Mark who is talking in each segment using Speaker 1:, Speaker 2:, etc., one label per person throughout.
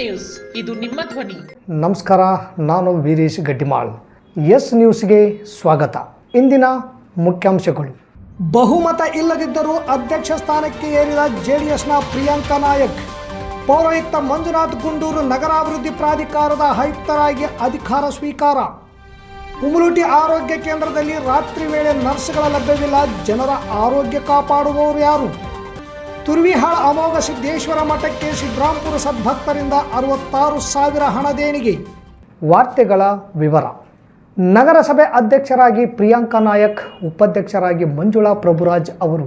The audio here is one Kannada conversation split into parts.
Speaker 1: ನ್ಯೂಸ್. ಇದು ನಿಮ್ಮ ಧ್ವನಿ.
Speaker 2: ನಮಸ್ಕಾರ, ನಾನು ವೀರೇಶ್ ಗಡ್ಡಿಮಾಳ್. ಎಸ್ ನ್ಯೂಸ್ಗೆ ಸ್ವಾಗತ. ಇಂದಿನ ಮುಖ್ಯಾಂಶಗಳು. ಬಹುಮತ ಇಲ್ಲದಿದ್ದರೂ ಅಧ್ಯಕ್ಷ ಸ್ಥಾನಕ್ಕೆ ಏರಿದ ಜೆಡಿಎಸ್ನ ಪ್ರಿಯಾಂಕಾ ನಾಯಕ್. ಪೌರಾಯುಕ್ತ ಮಂಜುನಾಥ್ ಗುಂಡೂರು ನಗರಾಭಿವೃದ್ಧಿ ಪ್ರಾಧಿಕಾರದ ಆಯುಕ್ತರಾಗಿ ಅಧಿಕಾರ ಸ್ವೀಕಾರ. ಉಮಲುಟಿ ಆರೋಗ್ಯ ಕೇಂದ್ರದಲ್ಲಿ ರಾತ್ರಿ ವೇಳೆ ನರ್ಸ್ಗಳ ಲಭ್ಯವಿಲ್ಲ, ಜನರ ಆರೋಗ್ಯ ಕಾಪಾಡುವವರು ಯಾರು? ತುರ್ವಿಹಾಳ ಅಮೋಘ ಸಿದ್ದೇಶ್ವರ ಮಠಕ್ಕೆ ಸಿದ್ದರಾಂಪುರ ಸದ್ಭಕ್ತರಿಂದ ಅರವತ್ತಾರು ಸಾವಿರ ಹಣ ದೇಣಿಗೆ. ವಾರ್ತೆಗಳ ವಿವರ. ನಗರಸಭೆ ಅಧ್ಯಕ್ಷರಾಗಿ ಪ್ರಿಯಾಂಕಾ ನಾಯಕ್, ಉಪಾಧ್ಯಕ್ಷರಾಗಿ ಮಂಜುಳಾ ಪ್ರಭುರಾಜ್ ಅವರು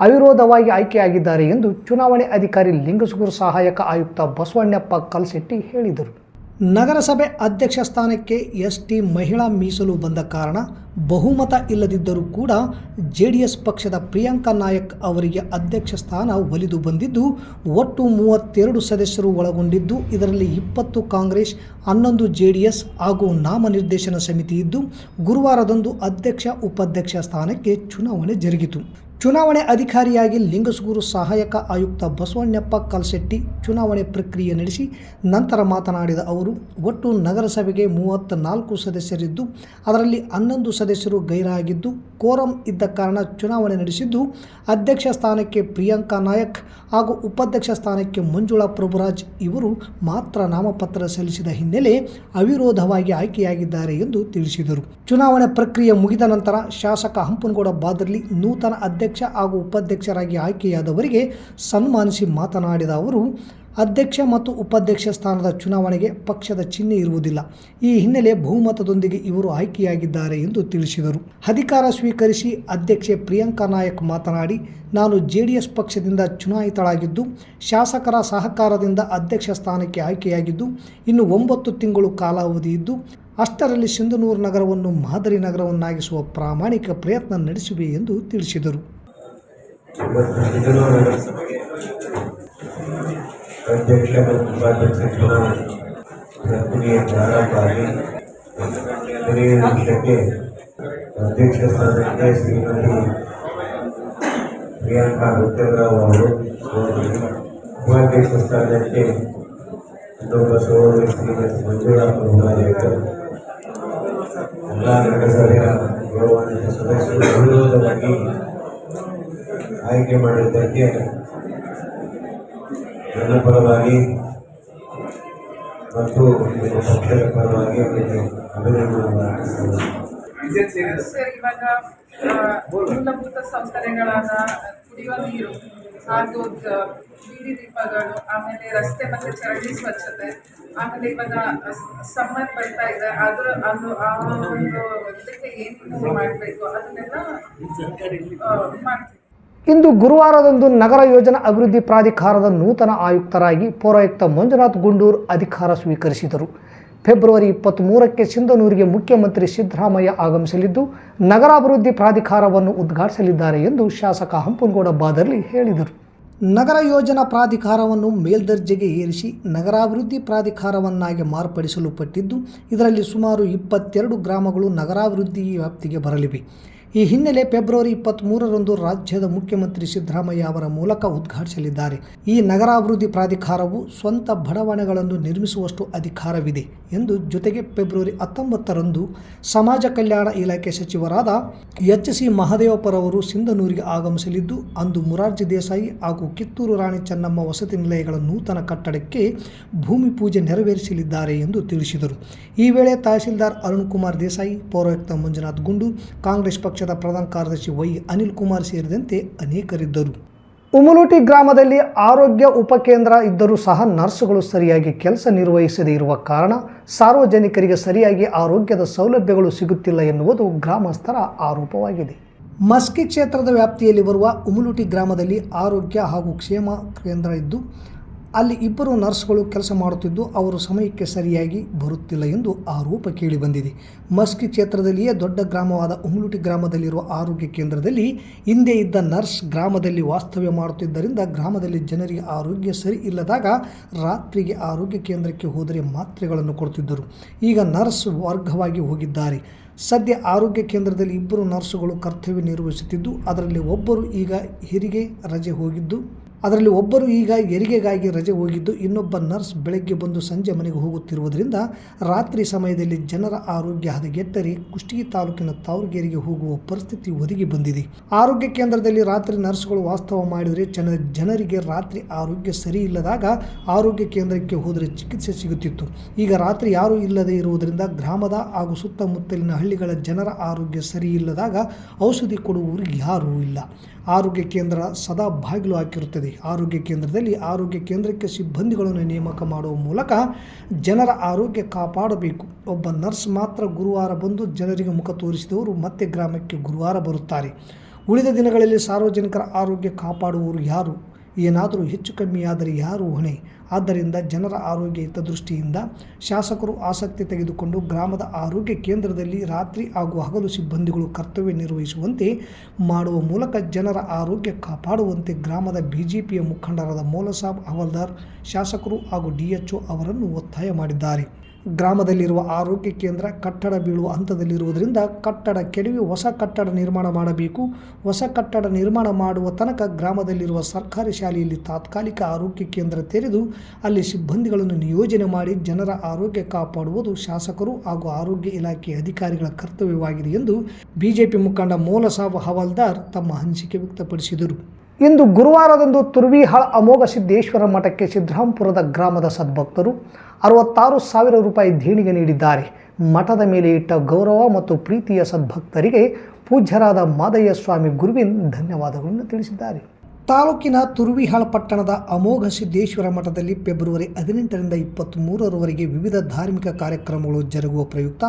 Speaker 2: ಅವಿರೋಧವಾಗಿ ಆಯ್ಕೆಯಾಗಿದ್ದಾರೆ ಎಂದು ಚುನಾವಣೆ ಅಧಿಕಾರಿ ಲಿಂಗಸುಗುರು ಸಹಾಯಕ ಆಯುಕ್ತ ಬಸವಣ್ಣಪ್ಪ ಕಲ್ಸೆಟ್ಟಿ ಹೇಳಿದರು. ನಗರಸಭೆ ಅಧ್ಯಕ್ಷ ಸ್ಥಾನಕ್ಕೆ ಎಸ್ ಟಿ ಮಹಿಳಾ ಮೀಸಲು ಬಂದ ಕಾರಣ ಬಹುಮತ ಇಲ್ಲದಿದ್ದರೂ ಕೂಡ ಜೆ ಪಕ್ಷದ ಪ್ರಿಯಾಂಕಾ ನಾಯಕ್ ಅವರಿಗೆ ಅಧ್ಯಕ್ಷ ಸ್ಥಾನ ಒಲಿದು ಬಂದಿದ್ದು, ಒಟ್ಟು ಮೂವತ್ತೆರಡು ಸದಸ್ಯರು ಒಳಗೊಂಡಿದ್ದು, ಇದರಲ್ಲಿ ಇಪ್ಪತ್ತು ಕಾಂಗ್ರೆಸ್, ಹನ್ನೊಂದು ಜೆ ಡಿ ಎಸ್ ಹಾಗೂ ನಾಮನಿರ್ದೇಶನ ಸಮಿತಿ ಇದ್ದು, ಗುರುವಾರದಂದು ಅಧ್ಯಕ್ಷ ಉಪಾಧ್ಯಕ್ಷ ಸ್ಥಾನಕ್ಕೆ ಚುನಾವಣೆ ಜರುಗಿತು. ಚುನಾವಣೆ ಅಧಿಕಾರಿಯಾಗಿ ಲಿಂಗಸಗೂರು ಸಹಾಯಕ ಆಯುಕ್ತ ಬಸವಣ್ಣಪ್ಪ ಕಲ್ಶೆಟ್ಟಿ ಚುನಾವಣೆ ಪ್ರಕ್ರಿಯೆ ನಡೆಸಿ ನಂತರ ಮಾತನಾಡಿದ ಅವರು, ಒಟ್ಟು ನಗರಸಭೆಗೆ ಮೂವತ್ತ ನಾಲ್ಕು ಸದಸ್ಯರಿದ್ದು, ಅದರಲ್ಲಿ ಹನ್ನೊಂದು ಸದಸ್ಯರು ಗೈರಾಗಿದ್ದು, ಕೋರಂ ಇದ್ದ ಕಾರಣ ಚುನಾವಣೆ ನಡೆಸಿದ್ದು, ಅಧ್ಯಕ್ಷ ಸ್ಥಾನಕ್ಕೆ ಪ್ರಿಯಾಂಕಾ ನಾಯಕ್ ಹಾಗೂ ಉಪಾಧ್ಯಕ್ಷ ಸ್ಥಾನಕ್ಕೆ ಮಂಜುಳಾ ಪ್ರಭುರಾಜ್ ಇವರು ಮಾತ್ರ ನಾಮಪತ್ರ ಸಲ್ಲಿಸಿದ ಹಿನ್ನೆಲೆ ಅವಿರೋಧವಾಗಿ ಆಯ್ಕೆಯಾಗಿದ್ದಾರೆ ಎಂದು ತಿಳಿಸಿದರು. ಚುನಾವಣೆ ಪ್ರಕ್ರಿಯೆ ಮುಗಿದ ನಂತರ ಶಾಸಕ ಹಂಪನಗೌಡ ಬಾದರ್ಲಿ ನೂತನ ಅಧ್ಯಕ್ಷ ಹಾಗೂ ಉಪಾಧ್ಯಕ್ಷರಾಗಿ ಆಯ್ಕೆಯಾದವರಿಗೆ ಸನ್ಮಾನಿಸಿ ಮಾತನಾಡಿದ ಅವರು, ಅಧ್ಯಕ್ಷ ಮತ್ತು ಉಪಾಧ್ಯಕ್ಷ ಸ್ಥಾನದ ಚುನಾವಣೆಗೆ ಪಕ್ಷದ ಚಿಹ್ನೆ ಇರುವುದಿಲ್ಲ. ಈ ಹಿನ್ನೆಲೆ ಬಹುಮತದೊಂದಿಗೆ ಇವರು ಆಯ್ಕೆಯಾಗಿದ್ದಾರೆ ಎಂದು ತಿಳಿಸಿದರು. ಅಧಿಕಾರ ಸ್ವೀಕರಿಸಿ ಅಧ್ಯಕ್ಷೆ ಪ್ರಿಯಾಂಕಾ ನಾಯಕ್ ಮಾತನಾಡಿ, ನಾನು ಜೆ ಡಿ ಎಸ್ ಪಕ್ಷದಿಂದ ಚುನಾಯಿತಳಾಗಿದ್ದು, ಶಾಸಕರ ಸಹಕಾರದಿಂದ ಅಧ್ಯಕ್ಷ ಸ್ಥಾನಕ್ಕೆ ಆಯ್ಕೆಯಾಗಿದ್ದು, ಇನ್ನು ಒಂಬತ್ತು ತಿಂಗಳು ಕಾಲಾವಧಿ ಇದ್ದು, ಅಷ್ಟರಲ್ಲಿ ಸಿಂಧನೂರು ನಗರವನ್ನು ಮಾದರಿ ನಗರವನ್ನಾಗಿಸುವ ಪ್ರಾಮಾಣಿಕ ಪ್ರಯತ್ನ ನಡೆಸುವೆ ಎಂದು ತಿಳಿಸಿದರು.
Speaker 3: ಇವತ್ತು ಸಿಂಧನೂರು ನಗರಸಭೆಗೆ ಅಧ್ಯಕ್ಷ ಮತ್ತು ಉಪಾಧ್ಯಕ್ಷ ಚುನಾವಣೆ ಪ್ರಕ್ರಿಯೆ ಪ್ರಾರಂಭ ಆಗಿ ಹದಿನೈದು ನಿಮಿಷಕ್ಕೆ ಅಧ್ಯಕ್ಷ ಸ್ಥಾನಕ್ಕೆ ಶ್ರೀಮತಿ ಪ್ರಿಯಾಂಕಾ ಗುತ್ತೇರಾವ್ ಅವರು ಸೋದರಿ ಉಪಾಧ್ಯಕ್ಷ ಸ್ಥಾನಕ್ಕೆ ಇನ್ನೊಬ್ಬ ಸೋದರಿ ಶ್ರೀಮತಿ ಮಂಜುಳಾ ಪ್ರಭುರಾಜ್ ಅವರು ಎಲ್ಲ ನಗರಸಭೆಯ ಗೌರವಾನ್ವಿತ ಸದಸ್ಯರು ಅವಿರೋಧವಾಗಿ ಆಯ್ಕೆ ಮಾಡಿದ್ದಕ್ಕೆ ನನ್ನ ಪರವಾಗಿ ಮತ್ತು ನಿಮ್ಮ ಪಕ್ಷದ ಪರವಾಗಿ ಅವರಿಗೆ ಅಭಿನಂದನೆ.
Speaker 4: ಸರ್, ಇವಾಗ ಮೂಲಭೂತ ಸೌಕರ್ಯಗಳಾದ ಕುಡಿಯುವ ನೀರು ಹಾಗೂ ಬೀದಿ ದೀಪಗಳು, ಆಮೇಲೆ ರಸ್ತೆ ಮತ್ತು ಚರಂಡಿ ಸ್ವಚ್ಛತೆ, ಆಮೇಲೆ ಇವಾಗ ಸಮ್ಮರ್ ಬರ್ತಾ ಇದೆ. ಅದ್ರ ಅದು, ಆ ಒಂದು ಇದಕ್ಕೆ ಏನು ಮಾಡಬೇಕು? ಅದನ್ನೆಲ್ಲ ಮಾಡ್ತೀವಿ.
Speaker 2: ಇಂದು ಗುರುವಾರದಂದು ನಗರ ಯೋಜನಾ ಅಭಿವೃದ್ಧಿ ಪ್ರಾಧಿಕಾರದ ನೂತನ ಆಯುಕ್ತರಾಗಿ ಪೌರಾಯುಕ್ತ ಮಂಜುನಾಥ್ ಗುಂಡೂರ್ ಅಧಿಕಾರ ಸ್ವೀಕರಿಸಿದರು. ಫೆಬ್ರವರಿ ಇಪ್ಪತ್ತ್ಮೂರಕ್ಕೆ ಸಿಂಧನೂರಿಗೆ ಮುಖ್ಯಮಂತ್ರಿ ಸಿದ್ದರಾಮಯ್ಯ ಆಗಮಿಸಲಿದ್ದು, ನಗರಾಭಿವೃದ್ಧಿ ಪ್ರಾಧಿಕಾರವನ್ನು ಉದ್ಘಾಟಿಸಲಿದ್ದಾರೆ ಎಂದು ಶಾಸಕ ಹಂಪನಗೌಡ ಬಾದರ್ಲಿ ಹೇಳಿದರು. ನಗರ ಯೋಜನಾ ಪ್ರಾಧಿಕಾರವನ್ನು ಮೇಲ್ದರ್ಜೆಗೆ ಏರಿಸಿ ನಗರಾಭಿವೃದ್ಧಿ ಪ್ರಾಧಿಕಾರವನ್ನಾಗಿ ಮಾರ್ಪಡಿಸಲು ಪಟ್ಟಿದ್ದು, ಇದರಲ್ಲಿ ಸುಮಾರು ಇಪ್ಪತ್ತೆರಡು ಗ್ರಾಮಗಳು ನಗರಾಭಿವೃದ್ಧಿ ವ್ಯಾಪ್ತಿಗೆ ಬರಲಿವೆ. ಈ ಹಿನ್ನೆಲೆ ಫೆಬ್ರವರಿ ಇಪ್ಪತ್ತ್ಮೂರರಂದು ರಾಜ್ಯದ ಮುಖ್ಯಮಂತ್ರಿ ಸಿದ್ದರಾಮಯ್ಯ ಅವರ ಮೂಲಕ ಉದ್ಘಾಟಿಸಲಿದ್ದಾರೆ. ಈ ನಗರಾಭಿವೃದ್ಧಿ ಪ್ರಾಧಿಕಾರವು ಸ್ವಂತ ಬಡಾವಣೆಗಳನ್ನು ನಿರ್ಮಿಸುವಷ್ಟು ಅಧಿಕಾರವಿದೆ ಎಂದು ಜೊತೆಗೆ ಫೆಬ್ರವರಿ ಹತ್ತೊಂಬತ್ತರಂದು ಸಮಾಜ ಕಲ್ಯಾಣ ಇಲಾಖೆ ಸಚಿವರಾದ ಎಚ್ ಸಿ ಮಹದೇವಪ್ಪರವರು ಸಿಂಧನೂರಿಗೆ ಆಗಮಿಸಲಿದ್ದು, ಅಂದು ಮುರಾರ್ಜಿ ದೇಸಾಯಿ ಹಾಗೂ ಕಿತ್ತೂರು ರಾಣಿ ಚೆನ್ನಮ್ಮ ವಸತಿ ನಿಲಯಗಳ ನೂತನ ಕಟ್ಟಡಕ್ಕೆ ಭೂಮಿ ಪೂಜೆ ನೆರವೇರಿಸಲಿದ್ದಾರೆ ಎಂದು ತಿಳಿಸಿದರು. ಈ ವೇಳೆ ತಹಸೀಲ್ದಾರ್ ಅರುಣ್ ಕುಮಾರ್ ದೇಸಾಯಿ, ಪೌರಾಯುಕ್ತ ಮಂಜುನಾಥ್ ಗುಂಡು, ಕಾಂಗ್ರೆಸ್ ಪಕ್ಷದ ಪ್ರಧಾನ ಕಾರ್ಯದರ್ಶಿ ವೈ ಅನಿಲ್ ಕುಮಾರ್ ಸೇರಿದಂತೆ ಅನೇಕರಿದ್ದರು. ಉಮಲೂಟಿ ಗ್ರಾಮದಲ್ಲಿ ಆರೋಗ್ಯ ಉಪಕೇಂದ್ರ ಇದ್ದರೂ ಸಹ ನರ್ಸ್ಗಳು ಸರಿಯಾಗಿ ಕೆಲಸ ನಿರ್ವಹಿಸದೇ ಇರುವ ಕಾರಣ ಸಾರ್ವಜನಿಕರಿಗೆ ಸರಿಯಾಗಿ ಆರೋಗ್ಯದ ಸೌಲಭ್ಯಗಳು ಸಿಗುತ್ತಿಲ್ಲ ಎನ್ನುವುದು ಗ್ರಾಮಸ್ಥರ ಆರೋಪವಾಗಿದೆ. ಮಸ್ಕಿ ಕ್ಷೇತ್ರದ ವ್ಯಾಪ್ತಿಯಲ್ಲಿ ಬರುವ ಉಮಲುಟಿ ಗ್ರಾಮದಲ್ಲಿ ಆರೋಗ್ಯ ಹಾಗೂ ಕ್ಷೇಮ ಕೇಂದ್ರ ಇದ್ದು ಅಲ್ಲಿ ಇಬ್ಬರು ನರ್ಸ್ಗಳು ಕೆಲಸ ಮಾಡುತ್ತಿದ್ದು, ಅವರು ಸಮಯಕ್ಕೆ ಸರಿಯಾಗಿ ಬರುತ್ತಿಲ್ಲ ಎಂದು ಆರೋಪ ಕೇಳಿಬಂದಿದೆ ಮಸ್ಕಿ ಕ್ಷೇತ್ರದಲ್ಲಿಯೇ ದೊಡ್ಡ ಗ್ರಾಮವಾದ ಉಮ್ಲುಟಿ ಗ್ರಾಮದಲ್ಲಿರುವ ಆರೋಗ್ಯ ಕೇಂದ್ರದಲ್ಲಿ ಹಿಂದೆ ಇದ್ದ ನರ್ಸ್ ಗ್ರಾಮದಲ್ಲಿ ವಾಸ್ತವ್ಯ ಮಾಡುತ್ತಿದ್ದರಿಂದ ಗ್ರಾಮದಲ್ಲಿ ಜನರಿಗೆ ಆರೋಗ್ಯ ಸರಿ ಇಲ್ಲದಾಗ ರಾತ್ರಿಗೆ ಆರೋಗ್ಯ ಕೇಂದ್ರಕ್ಕೆ ಹೋದರೆ ಮಾತ್ರೆಗಳನ್ನು ಕೊಡುತ್ತಿದ್ದರು. ಈಗ ನರ್ಸ್ ವರ್ಗವಾಗಿ ಹೋಗಿದ್ದಾರೆ. ಸದ್ಯ ಆರೋಗ್ಯ ಕೇಂದ್ರದಲ್ಲಿ ಇಬ್ಬರು ನರ್ಸುಗಳು ಕರ್ತವ್ಯ ನಿರ್ವಹಿಸುತ್ತಿದ್ದು, ಅದರಲ್ಲಿ ಒಬ್ಬರು ಈಗ ಹೆರಿಗೆ ರಜೆ ಹೋಗಿದ್ದು ಅದರಲ್ಲಿ ಒಬ್ಬರು ಈಗ ಹೆರಿಗೆಗಾಗಿ ರಜೆ ಹೋಗಿದ್ದು ಇನ್ನೊಬ್ಬ ನರ್ಸ್ ಬೆಳಗ್ಗೆ ಬಂದು ಸಂಜೆ ಮನೆಗೆ ಹೋಗುತ್ತಿರುವುದರಿಂದ ರಾತ್ರಿ ಸಮಯದಲ್ಲಿ ಜನರ ಆರೋಗ್ಯ ಹದಗೆಟ್ಟರೆ ಕುಷ್ಟಗಿ ತಾಲೂಕಿನ ತಾವರಗೇರಿಗೆ ಹೋಗುವ ಪರಿಸ್ಥಿತಿ ಒದಗಿ ಬಂದಿದೆ. ಆರೋಗ್ಯ ಕೇಂದ್ರದಲ್ಲಿ ರಾತ್ರಿ ನರ್ಸ್ಗಳು ವಾಸ್ತವ ಮಾಡಿದರೆ ಜನ, ಜನರಿಗೆ ರಾತ್ರಿ ಆರೋಗ್ಯ ಸರಿ ಇಲ್ಲದಾಗ ಆರೋಗ್ಯ ಕೇಂದ್ರಕ್ಕೆ ಹೋದರೆ ಚಿಕಿತ್ಸೆ ಸಿಗುತ್ತಿತ್ತು. ಈಗ ರಾತ್ರಿ ಯಾರೂ ಇಲ್ಲದೆ ಇರುವುದರಿಂದ ಗ್ರಾಮದ ಹಾಗೂ ಸುತ್ತಮುತ್ತಲಿನ ಹಳ್ಳಿಗಳ ಜನರ ಆರೋಗ್ಯ ಸರಿ ಇಲ್ಲದಾಗ ಔಷಧಿ ಕೊಡುವವರು ಯಾರೂ ಇಲ್ಲ. ಆರೋಗ್ಯ ಕೇಂದ್ರ ಸದಾ ಬಾಗಿಲು ಹಾಕಿರುತ್ತದೆ. ಆರೋಗ್ಯ ಕೇಂದ್ರದಲ್ಲಿ ಆರೋಗ್ಯ ಕೇಂದ್ರಕ್ಕೆ ಸಿಬ್ಬಂದಿಗಳನ್ನು ನೇಮಕ ಮಾಡುವ ಮೂಲಕ ಜನರ ಆರೋಗ್ಯ ಕಾಪಾಡಬೇಕು. ಒಬ್ಬ ನರ್ಸ್ ಮಾತ್ರ ಗುರುವಾರ ಬಂದು ಜನರಿಗೆ ಮುಖ ತೋರಿಸಿದವರು ಮತ್ತೆ ಗ್ರಾಮಕ್ಕೆ ಗುರುವಾರ ಬರುತ್ತಾರೆ. ಉಳಿದ ದಿನಗಳಲ್ಲಿ ಸಾರ್ವಜನಿಕರ ಆರೋಗ್ಯ ಕಾಪಾಡುವವರು ಯಾರು? ಏನಾದರೂ ಹೆಚ್ಚು ಕಮ್ಮಿಯಾದರೆ ಯಾರು ಹೊಣೆ? ಆದ್ದರಿಂದ ಜನರ ಆರೋಗ್ಯ ಹಿತದೃಷ್ಟಿಯಿಂದ ಶಾಸಕರು ಆಸಕ್ತಿ ತೆಗೆದುಕೊಂಡು ಗ್ರಾಮದ ಆರೋಗ್ಯ ಕೇಂದ್ರದಲ್ಲಿ ರಾತ್ರಿ ಹಾಗೂ ಹಗಲು ಸಿಬ್ಬಂದಿಗಳು ಕರ್ತವ್ಯ ನಿರ್ವಹಿಸುವಂತೆ ಮಾಡುವ ಮೂಲಕ ಜನರ ಆರೋಗ್ಯ ಕಾಪಾಡುವಂತೆ ಗ್ರಾಮದ ಬಿಜೆಪಿಯ ಮುಖಂಡರಾದ ಮೌಲಸಾಬ್ ಹವಾಲ್ದಾರ್, ಶಾಸಕರು ಹಾಗೂ ಡಿಎಚ್ಒ ಅವರನ್ನು ಒತ್ತಾಯ ಮಾಡಿದ್ದಾರೆ. ಗ್ರಾಮದಲ್ಲಿರುವ ಆರೋಗ್ಯ ಕೇಂದ್ರ ಕಟ್ಟಡ ಬೀಳುವ ಹಂತದಲ್ಲಿರುವುದರಿಂದ ಕಟ್ಟಡ ಕೆಡವಿ ಹೊಸ ಕಟ್ಟಡ ನಿರ್ಮಾಣ ಮಾಡಬೇಕು. ಹೊಸ ಕಟ್ಟಡ ನಿರ್ಮಾಣ ಮಾಡುವ ತನಕ ಗ್ರಾಮದಲ್ಲಿರುವ ಸರ್ಕಾರಿ ಶಾಲೆಯಲ್ಲಿ ತಾತ್ಕಾಲಿಕ ಆರೋಗ್ಯ ಕೇಂದ್ರ ತೆರೆದು ಅಲ್ಲಿ ಸಿಬ್ಬಂದಿಗಳನ್ನು ನಿಯೋಜನೆ ಮಾಡಿ ಜನರ ಆರೋಗ್ಯ ಕಾಪಾಡುವುದು ಶಾಸಕರು ಹಾಗೂ ಆರೋಗ್ಯ ಇಲಾಖೆ ಅಧಿಕಾರಿಗಳ ಕರ್ತವ್ಯವಾಗಿದೆ ಎಂದು ಬಿಜೆಪಿ ಮುಖಂಡ ಮೌಲಸಾಬ್ ಹವಾಲ್ದಾರ್ ತಮ್ಮ ಅನಿಸಿಕೆ ವ್ಯಕ್ತಪಡಿಸಿದರು. ಇಂದು ಗುರುವಾರದಂದು ತುರ್ವಿಹಾಳ್ ಅಮೋಘ ಸಿದ್ದೇಶ್ವರ ಮಠಕ್ಕೆ ಸಿದ್ರಾಂಪುರದ ಗ್ರಾಮದ ಸದ್ಭಕ್ತರು ಅರವತ್ತಾರು ಸಾವಿರ ರೂಪಾಯಿ ದೇಣಿಗೆ ನೀಡಿದ್ದಾರೆ. ಮಠದ ಮೇಲೆ ಇಟ್ಟ ಗೌರವ ಮತ್ತು ಪ್ರೀತಿಯ ಸದ್ಭಕ್ತರಿಗೆ ಪೂಜ್ಯರಾದ ಮಾದಯ್ಯ ಸ್ವಾಮಿ ಗುರುವಿನ್ ಧನ್ಯವಾದಗಳನ್ನು ತಿಳಿಸಿದ್ದಾರೆ. ತಾಲೂಕಿನ ತುರುವಿಹಾಳ ಪಟ್ಟಣದ ಅಮೋಘ ಸಿದ್ದೇಶ್ವರ ಮಠದಲ್ಲಿ ಫೆಬ್ರವರಿ ಹದಿನೆಂಟರಿಂದ ಇಪ್ಪತ್ತ್ಮೂರರವರೆಗೆ ವಿವಿಧ ಧಾರ್ಮಿಕ ಕಾರ್ಯಕ್ರಮಗಳು ಜರುಗುವ ಪ್ರಯುಕ್ತ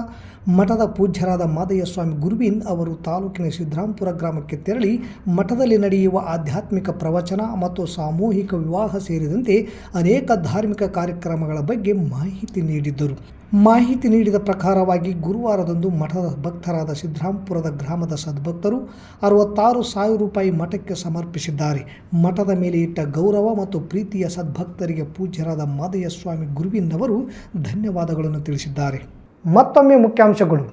Speaker 2: ಮಠದ ಪೂಜ್ಯರಾದ ಮಾದಯ್ಯ ಸ್ವಾಮಿ ಗುರುವಿನ್ ಅವರು ತಾಲೂಕಿನ ಸಿದ್ರಾಂಪುರ ಗ್ರಾಮಕ್ಕೆ ತೆರಳಿ ಮಠದಲ್ಲಿ ನಡೆಯುವ ಆಧ್ಯಾತ್ಮಿಕ ಪ್ರವಚನ ಮತ್ತು ಸಾಮೂಹಿಕ ವಿವಾಹ ಸೇರಿದಂತೆ ಅನೇಕ ಧಾರ್ಮಿಕ ಕಾರ್ಯಕ್ರಮಗಳ ಬಗ್ಗೆ ಮಾಹಿತಿ ನೀಡಿದ್ದರು. ಮಾಹಿತಿ ನೀಡಿದ ಪ್ರಕಾರವಾಗಿ ಗುರುವಾರದಂದು ಮಠದ ಭಕ್ತರಾದ ಸಿದ್ರಾಂಪುರದ ಗ್ರಾಮದ ಸದ್ಭಕ್ತರು ಅರವತ್ತಾರು ಸಾವಿರ ರೂಪಾಯಿ ಮಠಕ್ಕೆ ಸಮರ್ಪಿಸಿದ್ದಾರೆ. ಮಠದ ಮೇಲೆ ಇಟ್ಟ ಗೌರವ ಮತ್ತು ಪ್ರೀತಿಯ ಸದ್ಭಕ್ತರಿಗೆ ಪೂಜ್ಯರಾದ ಮಾದಯ್ಯ ಸ್ವಾಮಿ ಗುರುವಿನವರು ಧನ್ಯವಾದಗಳನ್ನು ತಿಳಿಸಿದ್ದಾರೆ. ಮತ್ತೊಮ್ಮೆ ಮುಖ್ಯಾಂಶಗಳು.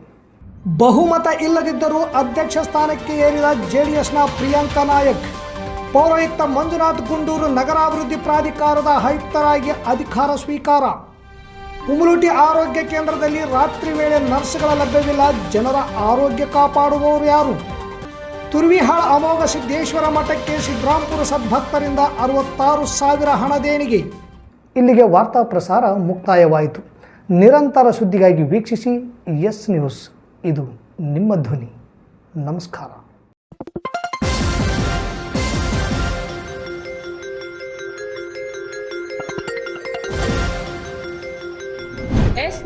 Speaker 2: ಬಹುಮತ ಇಲ್ಲದಿದ್ದರೂ ಅಧ್ಯಕ್ಷ ಸ್ಥಾನಕ್ಕೆ ಏರಿದ ಜೆಡಿಎಸ್ನ ಪ್ರಿಯಾಂಕಾ ನಾಯಕ್ ಪೌರಾಯುಕ್ತ ಮಂಜುನಾಥ್ ಗುಂಡೂರು ನಗರಾಭಿವೃದ್ಧಿ ಪ್ರಾಧಿಕಾರದ ಆಯುಕ್ತರಾಗಿ ಅಧಿಕಾರ ಸ್ವೀಕಾರ. ಉಮಲುಟಿ ಆರೋಗ್ಯ ಕೇಂದ್ರದಲ್ಲಿ ರಾತ್ರಿ ವೇಳೆ ನರ್ಸ್ಗಳ ಲಭ್ಯವಿಲ್ಲ, ಜನರ ಆರೋಗ್ಯ ಕಾಪಾಡುವವರು ಯಾರು? ತುರ್ವಿಹಾಳ ಅಮೋಘ ಸಿದ್ದೇಶ್ವರ ಮಠಕ್ಕೆ ಸಿದ್ರಾಂಪುರ ಸದ್ಭಕ್ತರಿಂದ ಅರವತ್ತಾರು ಸಾವಿರ ಹಣ ದೇಣಿಗೆ. ಇಲ್ಲಿಗೆ ವಾರ್ತಾ ಪ್ರಸಾರ ಮುಕ್ತಾಯವಾಯಿತು. ನಿರಂತರ ಸುದ್ದಿಗಾಗಿ ವೀಕ್ಷಿಸಿ ಎಸ್ ನ್ಯೂಸ್. ಇದು ನಿಮ್ಮ ಧ್ವನಿ. ನಮಸ್ಕಾರ.